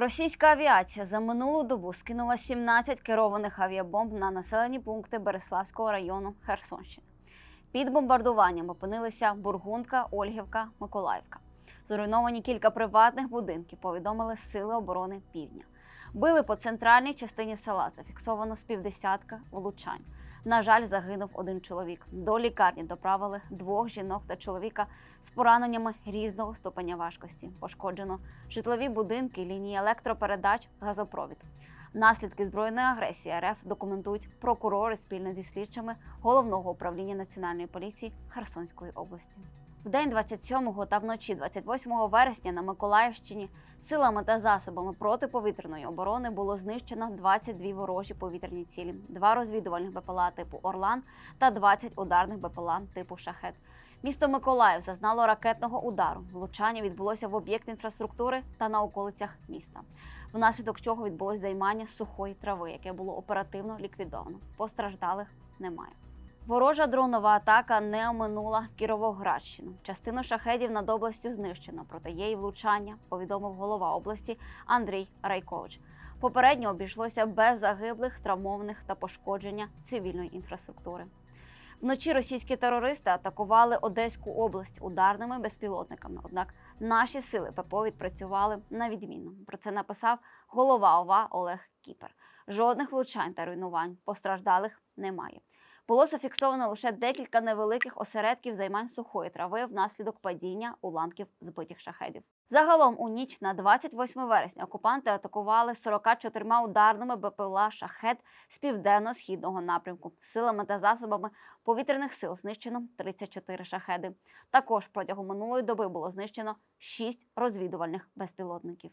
Російська авіація за минулу добу скинула 17 керованих авіабомб на населені пункти Береславського району Херсонщини. Під бомбардуванням опинилися Бургунка, Ольгівка, Миколаївка. Зруйновані кілька приватних будинків, повідомили Сили оборони Півдня. Били по центральній частині села. Зафіксовано з півдесятка влучань. На жаль, загинув один чоловік. До лікарні доправили двох жінок та чоловіка з пораненнями різного ступеня важкості. Пошкоджено житлові будинки, лінії електропередач, газопровід. Наслідки збройної агресії РФ документують прокурори спільно зі слідчими головного управління національної поліції Херсонської області. В день 27 та вночі 28 вересня на Миколаївщині силами та засобами протиповітряної оборони було знищено 22 ворожі повітряні цілі, два розвідувальних БПЛА типу Орлан та 20 ударних БПЛА типу Шахет. Місто Миколаїв зазнало ракетного удару. Влучання відбулося в об'єкт інфраструктури та на околицях міста, внаслідок чого відбулось займання сухої трави, яке було оперативно ліквідовано. Постраждалих немає. Ворожа дронова атака не оминула Кіровоградщину. Частину шахедів над областю знищено, проте є і влучання, повідомив голова області Андрій Райкович. Попередньо обійшлося без загиблих, травмованих та пошкодження цивільної інфраструктури. Вночі російські терористи атакували Одеську область ударними безпілотниками. Однак наші сили ППО відпрацювали на відмінно. Про це написав голова ОВА Олег Кіпер. Жодних влучань та руйнувань постраждалих немає. Було зафіксовано лише декілька невеликих осередків займань сухої трави внаслідок падіння уламків збитих шахедів. Загалом у ніч на 28 вересня окупанти атакували 44 ударними БПЛА шахет з південно-східного напрямку. Силами та засобами повітряних сил знищено 34 шахеди. Також протягом минулої доби було знищено 6 розвідувальних безпілотників.